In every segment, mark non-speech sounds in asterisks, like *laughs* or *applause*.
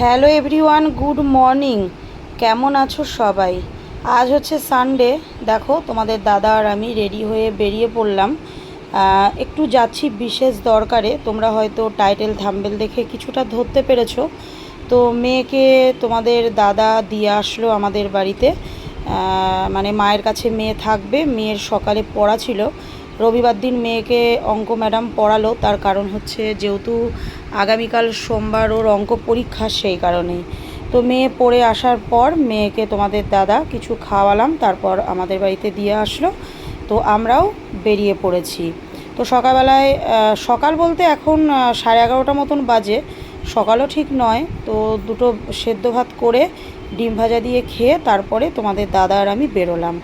Hello everyone, good morning. কেমন আছো সবাই? আজ হচ্ছে সানডে। দেখো, তোমাদের দাদা আর আমি রেডি হয়ে বেরিয়ে পড়লাম। একটু যাচ্ছি বিশেষ দরকারে। তোমরা হয়তো টাইটেল থাম্বেল দেখে কিছুটা ধরতে পেরেছ। তো মেয়েকে, তোমাদের দাদা দিয়ে আসলো আমাদের বাড়িতে। মানে মায়ের কাছে মেয়ে থাকবে। মেয়ের সকালে পড়া ছিল। রবিবার দিন মেয়েকে অঙ্ক ম্যাডাম পড়ালো, তার কারণ হচ্ছে যেহেতু আগামীকাল সোমবার ওর অঙ্ক পরীক্ষা সেই কারণেই। তো মেয়ে পড়ে আসার পর মেয়েকে তোমাদের দাদা কিছু খাওয়ালাম, তারপর আমাদের বাড়িতে দিয়ে আসলো। তো আমরাও বেরিয়ে পড়েছি। তো সকালবেলায় সকাল বলতে এখন সাড়ে এগারোটা মতন বাজে। সকালও ঠিক নয়, তো দুটো সেদ্ধ ভাত করে ডিম ভাজা দিয়ে খেয়ে তারপরে তোমাদের দাদা আর আমি বেরোলাম।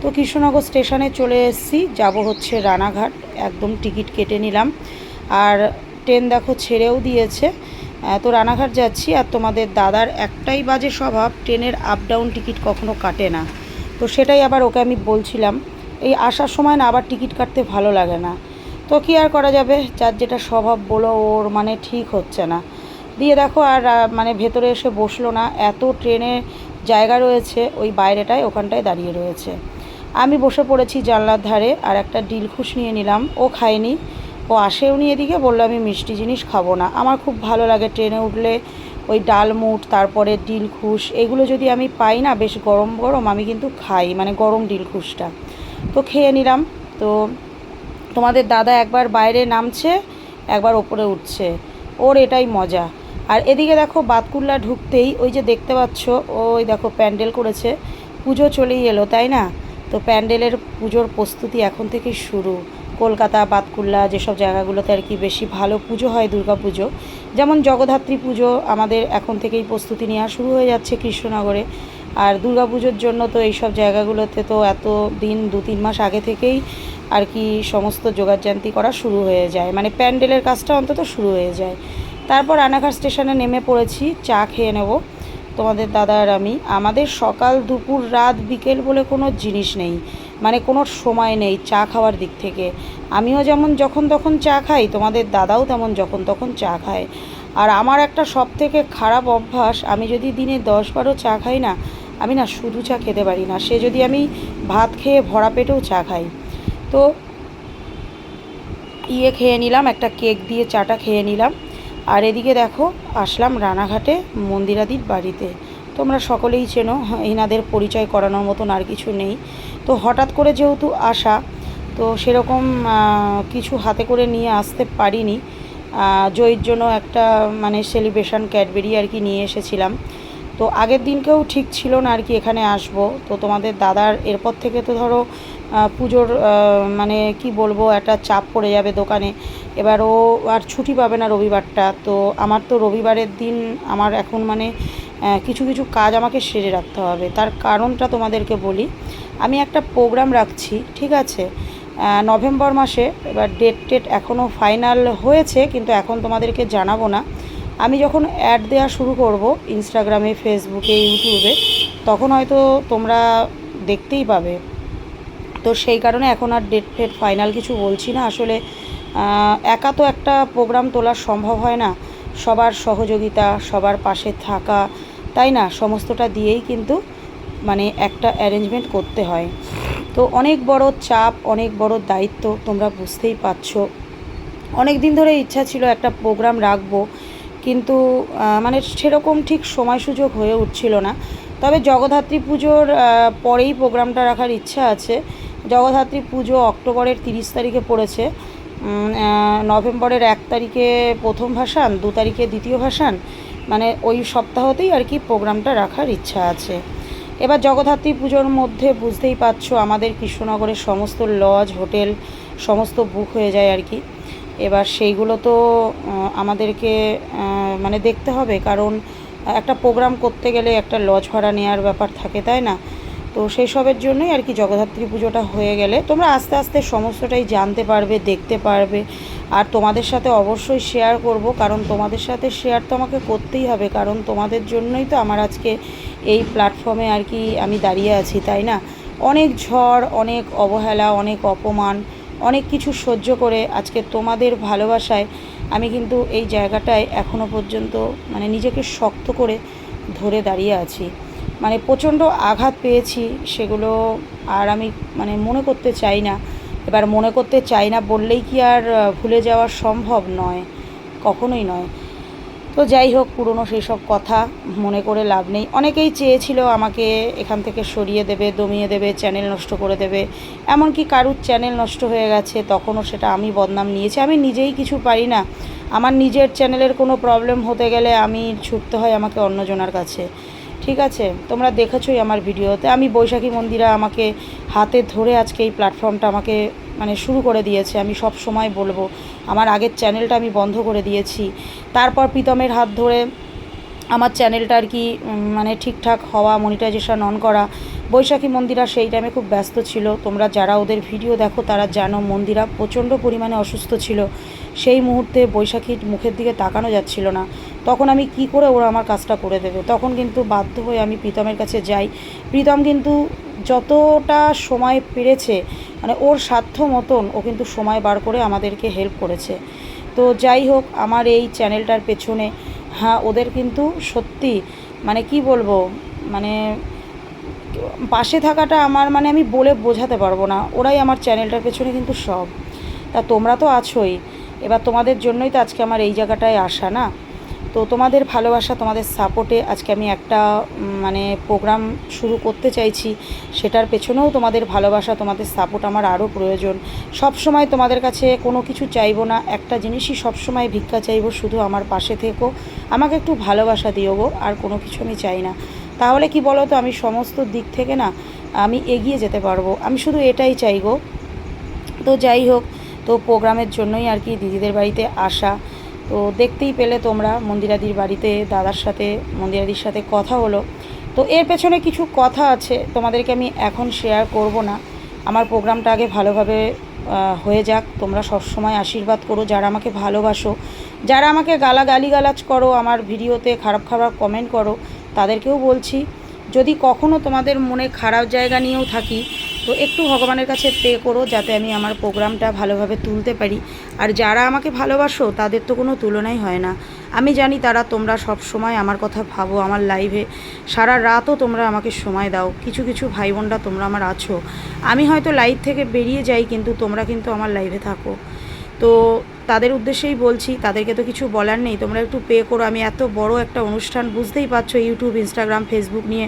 তো কৃষ্ণনগর স্টেশনে চলে এসেছি। যাব হচ্ছে রানাঘাট। একদম টিকিট কেটে নিলাম। আর ট্রেন দেখো ছেড়েও দিয়েছে। তো রানাঘাট যাচ্ছি। আর তোমাদের দাদার একটাই বাজে স্বভাব, ট্রেনের আপ ডাউন টিকিট কখনো কাটে না। তো সেটাই আবার ওকে আমি বলছিলাম, এই আসার সময় না আবার টিকিট কাটতে ভালো লাগে না। তো কি আর করা যাবে? যার যেটা স্বভাব বলো, ওর মানে ঠিক হচ্ছে না। দিয়ে দেখো আর মানে ভেতরে এসে বসল না। এত ট্রেনে জায়গা রয়েছে, ওই বাইরেটায়, ওখানটায় দাঁড়িয়ে রয়েছে। আমি বসে পড়েছি জানলার ধারে আর একটা ডিলখুশ নিয়ে নিলাম। ও খায়নি। ও আসেও নি এদিকে, বলল, আমি মিষ্টি জিনিস খাব না। আমার খুব ভালো লাগে ট্রেনে উঠলে ওই ডালমুট তারপরে ডিলখুশ এগুলো যদি আমি পাই না, বেশ গরম গরম, আমি কিন্তু খাই মানে গরম ডিলখুশটা তো খেয়ে নিলাম। তো তোমাদের দাদা একবার বাইরে নামছে, একবার ওপরে উঠছে। ওর এটাই মজা। আর এদিকে দেখো, বাতকুল্লা ঢুকতেই ওই যে দেখতে পাচ্ছ, ওই দেখো, প্যান্ডেল করেছে। পুজো চলেই এলো, তাই না? তো প্যান্ডেলের পুজোর প্রস্তুতি এখন থেকেই শুরু। কলকাতা, বাতকুল্লা যেসব জায়গাগুলোতে আর কি বেশি ভালো পুজো হয় দুর্গা পুজো, যেমন জগদ্ধাত্রী পুজো আমাদের এখন থেকেই প্রস্তুতি নেওয়া শুরু হয়ে যাচ্ছে কৃষ্ণনগরে। আর দুর্গা পুজোর জন্য তো এইসব জায়গাগুলোতে তো এত দিন দু তিন মাস আগে থেকেই আর কি সমস্ত জোগাড়জান্তি করা শুরু হয়ে যায়। মানে প্যান্ডেলের কাজটা অন্তত শুরু হয়ে যায়। তারপর রানাঘাট স্টেশনে নেমে পড়েছি, চা খেয়ে নেব। তোমাদের দাদা আর আমি। আমাদের সকাল, দুপুর, রাত, বিকেল বলে কোনো জিনিস নেই। মানে কোনো সময় নেই চা খাওয়ার দিক থেকে। আমিও যেমন যখন তখন চা খাই, তোমাদের দাদাও তেমন যখন তখন চা খায়। আর আমার একটা সব থেকে খারাপ অভ্যাস, আমি যদি দিনে দশ বারো চা খাই না, আমি না শুধু চা খেতে পারি না। সে যদি আমি ভাত খেয়ে ভরা পেটেও চা খাই। তো ইয়ে খেয়ে নিলাম, একটা কেক দিয়ে চাটা খেয়ে নিলাম। আর এদিকে দেখো আসলাম রানাঘাটে মন্দিরাদির বাড়িতে। তোমরা সকলেই চেনো হ্যাঁ, এনাদের পরিচয় করানোর মতন আর কিছু নেই। তো হঠাৎ করে যেহেতু আসা তো সেরকম কিছু হাতে করে নিয়ে আসতে পারিনি। জয়ীর জন্য একটা মানে সেলিব্রেশন ক্যাডবেরি আর কি নিয়ে এসেছিলাম। তো আগের দিনকেও ঠিক ছিল না আর কি এখানে আসব। তো তোমাদের দাদার এরপর থেকে তো ধরো পুজোর মানে কি বলব, একটা চাপ পড়ে যাবে দোকানে। এবার ও আর ছুটি পাবে না রবিবারটা। তো আমার তো রবিবারের দিন আমার এখন মানে কিছু কিছু কাজ আমাকে সেরে রাখতে হবে। তার কারণটা তোমাদেরকে বলি। আমি একটা প্রোগ্রাম রাখছি, ঠিক আছে? নভেম্বর মাসে। এবার ডেট টেট এখনও ফাইনাল হয়েছে, কিন্তু এখন তোমাদেরকে জানাব না। আমি যখন অ্যাড দেওয়া শুরু করব ইনস্টাগ্রামে ফেসবুকে ইউটিউবে তখন হয়তো তোমরা দেখতেই পাবে। তো সেই কারণে এখন আর ডেট ফেট ফাইনাল কিছু বলছি না। আসলে একা তো একটা প্রোগ্রাম তোলা সম্ভব হয় না। সবার সহযোগিতা, সবার পাশে থাকা, তাই না? সমস্তটা দিয়েই কিন্তু মানে একটা অ্যারেঞ্জমেন্ট করতে হয়। তো অনেক বড় চাপ, অনেক বড় দায়িত্ব তোমরা বুঝতেই পারছ। অনেক দিন ধরে ইচ্ছা ছিল একটা প্রোগ্রাম রাখব, কিন্তু মানে সেরকম ঠিক সময় সুযোগ হয়ে উঠছিল না। তবে জগদ্ধাত্রী পুজোর পরেই প্রোগ্রামটা রাখার ইচ্ছা আছে। জগদ্ধাত্রী পুজো অক্টোবরের তিরিশ তারিখে পড়েছে। নভেম্বরের এক তারিখে প্রথম ভাসান, দু তারিখে দ্বিতীয় ভাসান মানে ওই সপ্তাহতেই আর কি প্রোগ্রামটা রাখার ইচ্ছা আছে। এবার জগদ্ধাত্রী পুজোর মধ্যে বুঝতেই পারছ, আমাদের কৃষ্ণনগরের সমস্ত লজ, হোটেল, সমস্ত বুক হয়ে যায় আর কি। এবার সেইগুলো তো আমাদেরকে মানে দেখতে হবে, কারণ একটা প্রোগ্রাম করতে গেলে একটা লজ ভাড়া নেওয়ার ব্যাপার থাকে, তাই না? তো সেই সবের জন্যই আর কি জগদ্ধাত্রী পুজোটা হয়ে গেলে তোমরা আস্তে আস্তে সমস্তটাই জানতে পারবে, দেখতে পারবে। আর তোমাদের সাথে অবশ্যই শেয়ার করব, কারণ তোমাদের সাথে শেয়ার তো আমাকে করতেই হবে, কারণ তোমাদের জন্যই তো আমার আজকে এই প্ল্যাটফর্মে আর কি আমি দাঁড়িয়ে আছি, তাই না? অনেক ঝড়, অনেক অবহেলা, অনেক অপমান, অনেক কিছু সহ্য করে আজকে তোমাদের ভালোবাসায় আমি কিন্তু এই জায়গাটায় এখনও পর্যন্ত মানে নিজেকে শক্ত করে ধরে দাঁড়িয়ে আছি। মানে প্রচণ্ড আঘাত পেয়েছি, সেগুলো আর আমি মানে মনে করতে চাই না। এবার মনে করতে চাই না বললেই কি আর ভুলে যাওয়া সম্ভব নয়, কখনোই নয়। তো যাই হোক, পুরনো সেই সব কথা মনে করে লাভ নেই। অনেকেই চেয়েছিল আমাকে এখান থেকে সরিয়ে দেবে, দমিয়ে দেবে, চ্যানেল নষ্ট করে দেবে। এমনকি কারুর চ্যানেল নষ্ট হয়ে গেছে, তখনও সেটা আমি বদনাম নিয়েছি। আমি নিজেই কিছু পারি না। আমার নিজের চ্যানেলের কোনো প্রবলেম হতে গেলে আমি ছুটতে হয় আমাকে অন্যজনের কাছে। ঠিক আছে, তোমরা দেখেছোই আমার ভিডিওতে। আমি বৈশাখী মন্দিরা আমাকে হাতে ধরে আজকে এই প্ল্যাটফর্মটা আমাকে মানে শুরু করে দিয়েছে, আমি সব সময় বলব। আমার আগের চ্যানেলটা আমি বন্ধ করে দিয়েছি। তারপর প্রীতমের হাত ধরে আমার চ্যানেলটা আর কি মানে ঠিকঠাক হওয়া মনিটাইজেশন অন করা। বৈশাখী মন্দিরা সেই টাইমে খুব ব্যস্ত ছিল। তোমরা যারা ওদের ভিডিও দেখো, তারা জানো মন্দিরা প্রচণ্ড পরিমাণে অসুস্থ ছিল। সেই মুহূর্তে বৈশাখীর মুখের দিকে তাকানো যাচ্ছিল না। তখন আমি কি করে ওরা আমার কাজটা করে দেবে? তখন কিন্তু বাধ্য হয়ে আমি প্রীতমের কাছে যাই। প্রীতম কিন্তু যতটা সময় পেরেছে মানে ওর সাধ্য মতন ও কিন্তু সময় বার করে আমাদেরকে হেল্প করেছে। তো যাই হোক, আমার এই চ্যানেলটার পেছনে হ্যাঁ ওদের কিন্তু সত্যি মানে কি বলব মানে পাশে থাকাটা আমার মানে আমি বলে বোঝাতে পারব না। ওরাই আমার চ্যানেলটার পেছনে কিন্তু সব। তা তোমরা তো আছোই। এবার তোমাদের জন্যই তো আজকে আমার এই জায়গাটায় আসা, না? তো তোমাদের ভালোবাসা, তোমাদের সাপোর্টে আজকে আমি একটা মানে প্রোগ্রাম শুরু করতে চাইছি। সেটার পেছনেও তোমাদের ভালোবাসা, তোমাদের সাপোর্ট আমার আরও প্রয়োজন। সব সময় তোমাদের কাছে কোনো কিছু চাইব না। একটা জিনিসই সব সময় ভিক্ষা চাইব, শুধু আমার পাশে থেকো। আমাকে একটু ভালোবাসা দিও গো, আর কোনো কিছু আমি চাই না। তাহলে কি বলো তো আমি সমস্ত দিক থেকে না, আমি এগিয়ে যেতে পারব। আমি শুধু এটাই চাই গো। তো যাই হোক, তো প্রোগ্রামের জন্যই আর কি দিদিদের বাড়িতে আসা। তো দেখতেই পেলে তোমরা মন্দিরাদির বাড়িতে দাদার সাথে, মন্দিরাদির সাথে কথা হলো। তো এর পেছনে কিছু কথা আছে, তোমাদেরকে আমি এখন শেয়ার করব না। আমার প্রোগ্রামটা আগে ভালোভাবে হয়ে যাক। তোমরা সবসময় আশীর্বাদ করো, যারা আমাকে ভালোবাসো, যারা আমাকে গালা গালিগালাজ করো, আমার ভিডিওতে খারাপ খারাপ কমেন্ট করো, তাদেরকেও বলছি, যদি কখনো তোমাদের মনে খারাপ জায়গা নিয়েও থাকি তো একটু ভগবানের কাছে প্রে করো যাতে আমি আমার প্রোগ্রামটা ভালোভাবে তুলতে পারি। আর যারা আমাকে ভালোবাসো, তাদের তো কোনো তুলনাই হয় না। আমি জানি তারা তোমরা সব সময় আমার কথা ভাবো, আমার লাইভে। সারা রাতও তোমরা আমাকে সময় দাও। কিছু কিছু ভাই বোনরা তোমরা আমার আছো। আমি হয়তো লাইভ থেকে বেরিয়ে যাই, কিন্তু তোমরা কিন্তু আমার লাইভে থাকো। তো তাদের উদ্দেশ্যেই বলছি, তাদেরকে তো কিছু বলার নেই। তোমরা একটু পে করো। আমি এত বড় একটা অনুষ্ঠান বুঝতেই পারছ, ইউটিউব, ইনস্টাগ্রাম, ফেসবুক নিয়ে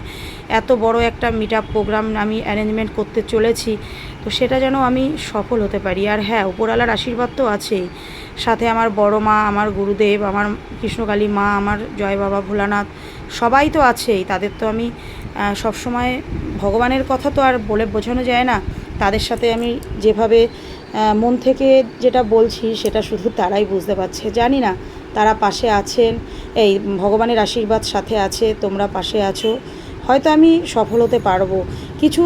এত বড় একটা মিট আপ প্রোগ্রাম আমি অ্যারেঞ্জমেন্ট করতে চলেছি। তো সেটা যেন আমি সফল হতে পারি। আর হ্যাঁ উপরওয়ালার আশীর্বাদ তো আছেই। সাথে আমার বড় মা, আমার গুরুদেব, আমার কৃষ্ণকালী মা, আমার জয় বাবা ভোলানাথ, সবাই তো আছেই। তাদের তো আমি সবসময় ভগবানের কথা তো আর বলে বোঝানো যায় না। তাদের সাথে আমি যেভাবে মন থেকে যেটা বলছি সেটা শুধু তারাই বুঝতে পারছে। জানি না তারা পাশে আছেন, এই ভগবানের আশীর্বাদ সাথে আছে, তোমরা পাশে আছো। হয়তো আমি সফল হতে পারব। কিছু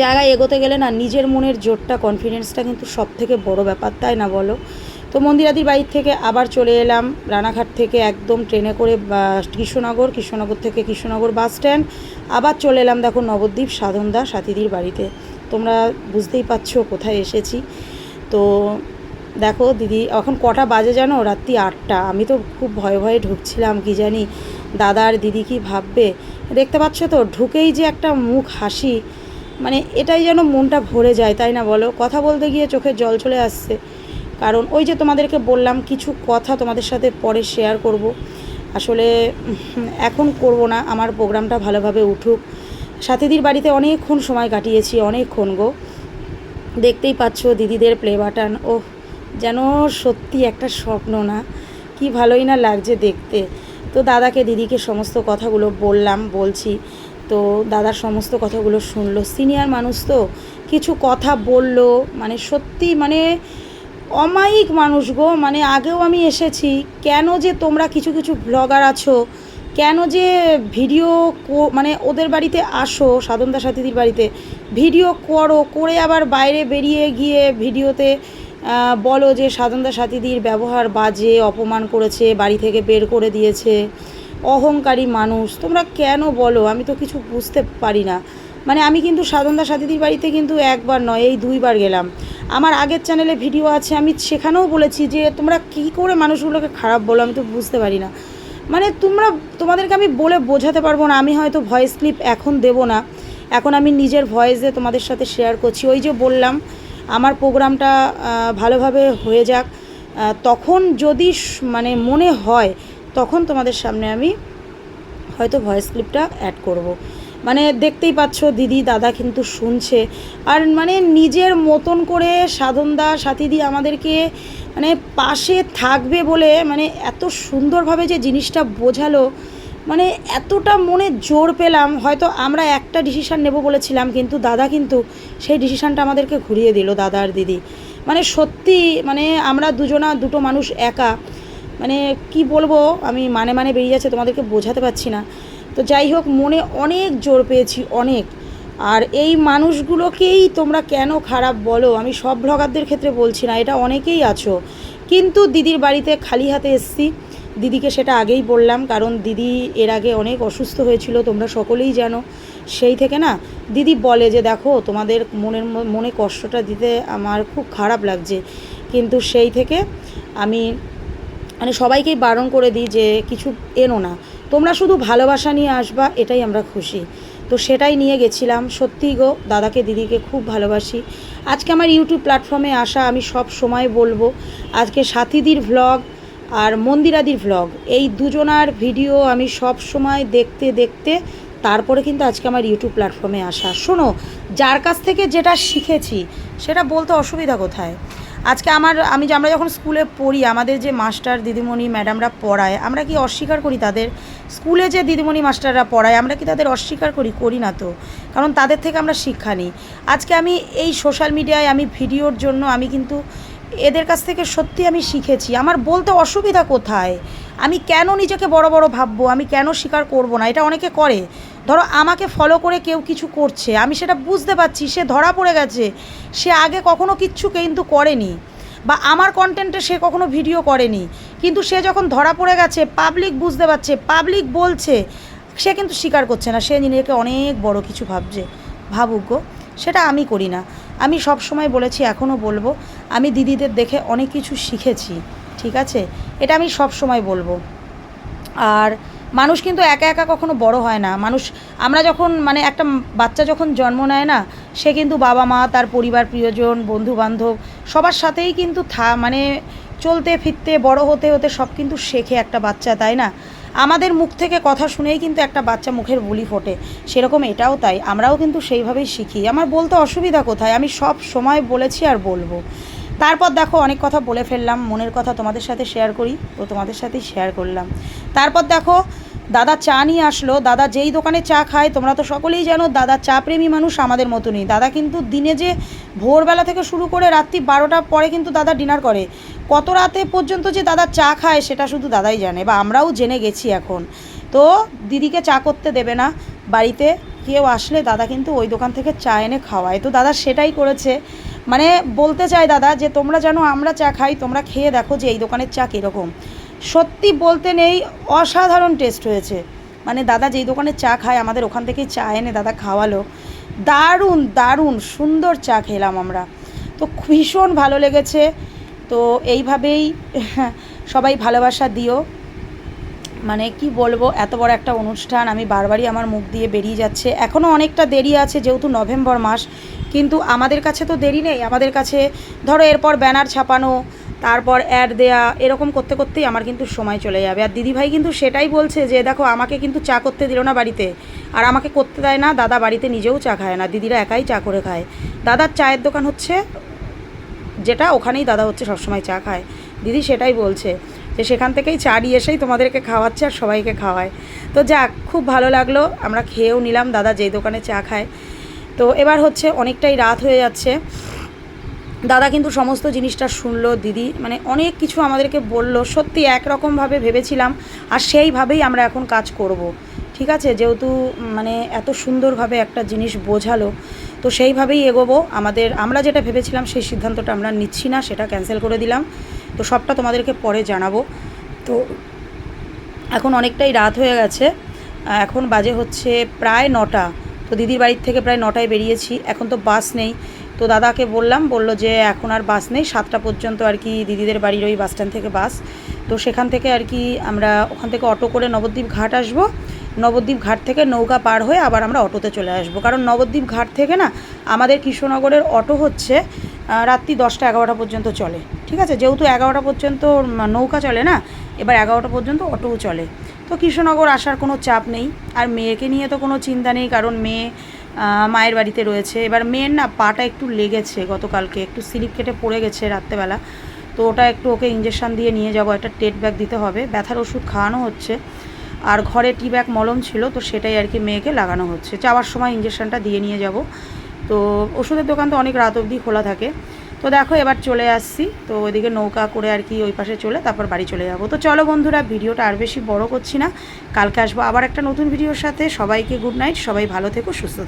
জায়গায় এগোতে গেলে না নিজের মনের জোরটা কনফিডেন্সটা কিন্তু সব থেকে বড় ব্যাপার, তাই না বলো? তো মন্দিরাদির বাড়ির থেকে আবার চলে এলাম, রানাঘাট থেকে একদম ট্রেনে করে কৃষ্ণনগর কৃষ্ণনগর থেকে কৃষ্ণনগর বাস স্ট্যান্ড। আবার চলে এলাম দেখো নবদ্বীপ সাধনদা সাথীদির বাড়িতে। তোমরা বুঝতেই পারছ কোথায় এসেছি। তো দেখো দিদি, এখন কটা বাজে জানো? রাত্রি আটটা। আমি তো খুব ভয়ে ভয়ে ঢুকছিলাম, কি জানি দাদা আর দিদি কি ভাববে? দেখতে পাচ্ছ তো, ঢুকেই যে একটা মুখ হাসি। মানে এটাই যেন মনটা ভরে যায়, তাই না বলো? কথা বলতে গিয়ে চোখে জল চলে আসছে। কারণ ওই যে তোমাদেরকে বললাম, কিছু কথা তোমাদের সাথে পরে শেয়ার করব। আসলে এখন করব না। আমার প্রোগ্রামটা ভালোভাবে উঠুক। সাথীদির বাড়িতে অনেকক্ষণ সময় কাটিয়েছি, অনেকক্ষণ গো। দেখতেই পাচ্ছ দিদিদের প্লে বাটন ও যেন সত্যি একটা স্বপ্ন না, কি ভালোই না লাগছে দেখতে। তো দাদাকে, দিদিকে সমস্ত কথাগুলো বললাম, বলছি। তো দাদার সমস্ত কথাগুলো শুনলো। সিনিয়র মানুষ তো, কিছু কথা বলল মানে সত্যি মানে অমায়িক মানুষ গো। মানে আগেও আমি এসেছি, কেন যে তোমরা কিছু কিছু ব্লগার আছো কেন যে ভিডিও মানে ওদের বাড়িতে আসো সাধনদা সাথীদির বাড়িতে, ভিডিও করো, করে আবার বাইরে বেরিয়ে গিয়ে ভিডিওতে বলো যে সাধনদা সাথীদির ব্যবহার বাজে, অপমান করেছে, বাড়ি থেকে বের করে দিয়েছে, অহংকারী মানুষ, তোমরা কেন বলো? আমি তো কিছু বুঝতে পারি না। মানে আমি কিন্তু সাধনদা সাথীদির বাড়িতে কিন্তু একবার নয়, এই দুইবার গেলাম। আমার আগের চ্যানেলে ভিডিও আছে, আমি সেখানেও বলেছি যে তোমরা কী করে মানুষগুলোকে খারাপ বলো? আমি তো বুঝতে পারি না। মানে তোমরা, তোমাদেরকে আমি বলে বোঝাতে পারব না, আমি হয়তো ভয়েস ক্লিপ এখন দেব না। এখন আমি নিজের ভয়েসে তোমাদের সাথে শেয়ার করছি। ওই যে বললাম, আমার প্রোগ্রামটা ভালোভাবে হয়ে যাক। তখন যদি মানে মনে হয়, তখন তোমাদের সামনে আমি হয়তো ভয়েস ক্লিপটা অ্যাড করব। মানে দেখতেই পাচ্ছ দিদি, দাদা কিন্তু শুনছে। আর মানে নিজের মতন করে সাধনদা সাথীদি আমাদেরকে মানে পাশে থাকবে বলে মানে এত সুন্দরভাবে যে জিনিসটা বোঝালো মানে এতটা মনে জোর পেলাম। হয়তো আমরা একটা ডিসিশান নেব বলেছিলাম, কিন্তু দাদা কিন্তু সেই ডিসিশানটা আমাদেরকে ঘুরিয়ে দিল, দাদা আর দিদি। মানে সত্যি মানে আমরা দুজনা, দুটো মানুষ একা মানে কি বলব, আমি মানে মানে বেরিয়ে যাচ্ছে, তোমাদেরকে বোঝাতে পারছি না। তো যাই হোক, মনে অনেক জোর পেয়েছি, অনেক। আর এই মানুষগুলোকেই তোমরা কেন খারাপ বলো? আমি সব ব্লগারদের ক্ষেত্রে বলছি না, এটা অনেকেই আছো। কিন্তু দিদির বাড়িতে খালি হাতে এসছি। দিদিকে সেটা আগেই বললাম, কারণ দিদি এর আগে অনেক অসুস্থ হয়েছিল, তোমরা সকলেই জানো। সেই থেকে না, দিদি বলে যে, দেখো, তোমাদের মনের মনে কষ্টটা দিতে আমার খুব খারাপ লাগছে। কিন্তু সেই থেকে আমি মানে সবাইকেই বারণ করে দিই যে, কিছু এনো না। তোমরা শুধু ভালোবাসা নিয়ে আসবা, এটাই আমরা খুশি। তো সেটাই নিয়ে গেছিলাম। সত্যিই গো, দাদাকে, দিদিকে খুব ভালোবাসি। আজকে আমার ইউটিউব প্ল্যাটফর্মে আসা আমি সব সময় বলব, আজকে সাথীদির ভ্লগ আর মন্দিরাদির ভ্লগ এই দুজনার ভিডিও আমি সব সময় দেখতে দেখতে, তারপরে কিন্তু আজকে আমার ইউটিউব প্ল্যাটফর্মে আসা। শোনো, যার কাছ থেকে যেটা শিখেছি, সেটা বলতে অসুবিধা কোথায়? আজকে আমার, আমি যে, আমরা যখন স্কুলে পড়ি, আমাদের যে মাস্টার দিদিমণি ম্যাডামরা পড়ায়, আমরা কি অস্বীকার করি তাদের? স্কুলে যে দিদিমণি মাস্টাররা পড়ায়, আমরা কি তাদের অস্বীকার করি? করি না তো। কারণ তাদের থেকে আমরা শিক্ষা নিই। আজকে আমি এই সোশ্যাল মিডিয়ায় আমি ভিডিওর জন্য আমি কিন্তু এদের কাছ থেকে সত্যি আমি শিখেছি। আমার বলতে অসুবিধা কোথায়? আমি কেন নিজেকে বড় বড় ভাববো? আমি কেন স্বীকার করব না? এটা অনেকে করে। ধরো আমাকে ফলো করে কেউ কিছু করছে, আমি সেটা বুঝতে পারছি, সে ধরা পড়ে গেছে, সে আগে কখনো কিচ্ছু কিন্তু করেনি বা আমার কন্টেন্টে সে কখনো ভিডিও করেনি, কিন্তু সে যখন ধরা পড়ে গেছে পাবলিক বুঝতে পারছে পাবলিক বলছে, সে কিন্তু স্বীকার করছে না, সে নিজেকে অনেক বড় কিছু ভাবছে, ভাবুক গো, সেটা আমি করি না। আমি সব সময় বলেছি এখনও বলব, আমি দিদিদের দেখে অনেক কিছু শিখেছি, ঠিক আছে? এটা আমি সব সময় বলব। আর মানুষ কিন্তু একা একা কখনো বড় হয় না। মানুষ, আমরা যখন মানে একটা বাচ্চা যখন জন্ম নেয় না, সে কিন্তু বাবা মা, তার পরিবার, প্রিয়জন বন্ধু বান্ধব সবার সাথেই কিন্তু থা মানে চলতে, ফিরতে, বড় হতে হতে সব কিন্তু শেখে একটা বাচ্চা, তাই না? আমাদের মুখ থেকে কথা শুনেই কিন্তু একটা বাচ্চা মুখের বুলি ফোটে। সেরকম এটাও তাই। আমরাও কিন্তু সেইভাবেই শিখি। আমার বলতে অসুবিধা কোথায়? আমি সব সময় বলেছি আর বলব। তারপর দেখো অনেক কথা বলে ফেললাম, মনের কথা তোমাদের সাথে শেয়ার করি ও তোমাদের সাথেই শেয়ার করলাম। তারপর দেখো, দাদা চা নিয়ে আসলো, দাদা যেই দোকানে চা খায়, তোমরা তো সকলেই জানো দাদা চা প্রেমী মানুষ আমাদের মতনই। দাদা কিন্তু দিনে যে ভোরবেলা থেকে শুরু করে রাত্রি বারোটার পরে কিন্তু দাদা ডিনার করে। কত রাতে পর্যন্ত যে দাদা চা খায়, সেটা শুধু দাদাই জানে বা আমরাও জেনে গেছি এখন। তো দিদিকে চা করতে দেবে না, বাড়িতে কেউ আসলে দাদা কিন্তু ওই দোকান থেকে চা এনে খাওয়ায়। তো দাদা সেটাই করেছে। মানে বলতে চাই দাদা যে তোমরা জানো আমরা চা খাই, তোমরা খেয়ে দেখো যে এই দোকানের চা কীরকম। সত্যি বলতে নেই, অসাধারণ টেস্ট হয়েছে। মানে দাদা যেই দোকানে চা খায়, আমাদের ওখান থেকেই চা এনে দাদা খাওয়ালো। দারুণ দারুণ সুন্দর চা খেলাম আমরা। তো ভীষণ ভালো লেগেছে। তো এইভাবেই *laughs* সবাই ভালোবাসা দিও। মানে কি বলব, এত বড় একটা অনুষ্ঠান, আমি বারবারই আমার মুখ দিয়ে বেরিয়ে যাচ্ছে। এখনও অনেকটা দেরি আছে, যেহেতু নভেম্বর মাস কিন্তু আমাদের কাছে তো দেরি নেই। আমাদের কাছে, ধরো এরপর ব্যানার ছাপানো, তারপর অ্যাড দেয়া, এরকম করতে করতেই আমার কিন্তু সময় চলে যাবে। আর দিদিভাই কিন্তু সেটাই বলছে যে, দেখো, আমাকে কিন্তু চা করতে দিল না বাড়িতে। আর আমাকে করতে দেয় না, দাদা বাড়িতে নিজেও চা খায় না। দিদিরা একাই চা করে খায়। দাদার চায়ের দোকান হচ্ছে, যেটা ওখানেই দাদা হচ্ছে সবসময় চা খায়। দিদি সেটাই বলছে যে, সেখান থেকেই চা নিয়ে এসেই তোমাদেরকে খাওয়াচ্ছে আর সবাইকে খাওয়ায়। তো যাক, খুব ভালো লাগল। আমরা খেয়েও নিলাম। দাদা যেই দোকানে চা খায় তো এবার হচ্ছে অনেকটাই রাত হয়ে যাচ্ছে। দাদা কিন্তু সমস্ত জিনিসটা শুনলো, দিদি মানে অনেক কিছু আমাদেরকে বলল, সত্যি একরকমভাবে ভেবেছিলাম আর সেইভাবেই আমরা এখন কাজ করব। ঠিক আছে? যেহেতু মানে এত সুন্দরভাবে একটা জিনিস বোঝালো, তো সেইভাবেই এগোবো। আমাদের, আমরা যেটা ভেবেছিলাম সেই সিদ্ধান্তটা আমরা নিচ্ছি না, সেটা ক্যান্সেল করে দিলাম। তো সবটা তোমাদেরকে পরে জানাব। তো এখন অনেকটাই রাত হয়ে গেছে। এখন বাজে হচ্ছে প্রায় নটা। তো দিদির বাড়ির থেকে প্রায় নটায় বেরিয়েছি। এখন তো বাস নেই। তো দাদাকে বললাম, বলল যে এখন আর বাস নেই, সাতটা পর্যন্ত আর কি দিদিদের বাড়ির ওই বাস স্ট্যান্ড থেকে বাস। তো সেখান থেকে আর কি আমরা ওখান থেকে অটো করে নবদ্বীপ ঘাট আসব। নবদ্বীপ ঘাট থেকে নৌকা পার হয়ে আবার আমরা অটোতে চলে আসব। কারণ নবদ্বীপ ঘাট থেকে না আমাদের কৃষ্ণনগরের অটো হচ্ছে রাত্রি দশটা এগারোটা পর্যন্ত চলে। ঠিক আছে? যেহেতু এগারোটা পর্যন্ত নৌকা চলে না, এবার এগারোটা পর্যন্ত অটোও চলে। তো কৃষ্ণনগর আসার কোনো চাপ নেই। আর মেয়েকে নিয়ে তো কোনো চিন্তা নেই, কারণ মেয়ে মায়ের বাড়িতে রয়েছে। এবার মেয়ের না পাটা একটু লেগেছে গতকালকে, একটু স্লিপ কেটে পড়ে গেছে রাত্রেবেলা। তো ওটা একটু ওকে ইঞ্জেকশান দিয়ে নিয়ে যাব, একটা টেট ব্যাগ দিতে হবে। ব্যথার ওষুধ খাওয়ানো হচ্ছে। আর ঘরে টি ব্যাগ মলম ছিল, তো সেটাই আর কি মেয়েকে লাগানো হচ্ছে। যাওয়ার সময় ইঞ্জেকশনটা দিয়ে নিয়ে যাব। তো ওষুধের দোকান তো অনেক রাত অবধি খোলা থাকে। তো দেখো, এবার চলে আসছি। তো ওইদিকে নৌকা করে আর কি ওই পাশে চলে, তারপর বাড়ি চলে যাব। তো চলো বন্ধুরা, ভিডিওটা আর বেশি বড় করছি না। কালকে আসব আবার একটা নতুন ভিডিওর সাথে। সবাইকে গুড নাইট সবাই ভালো থেকো, সুস্থ থেকো।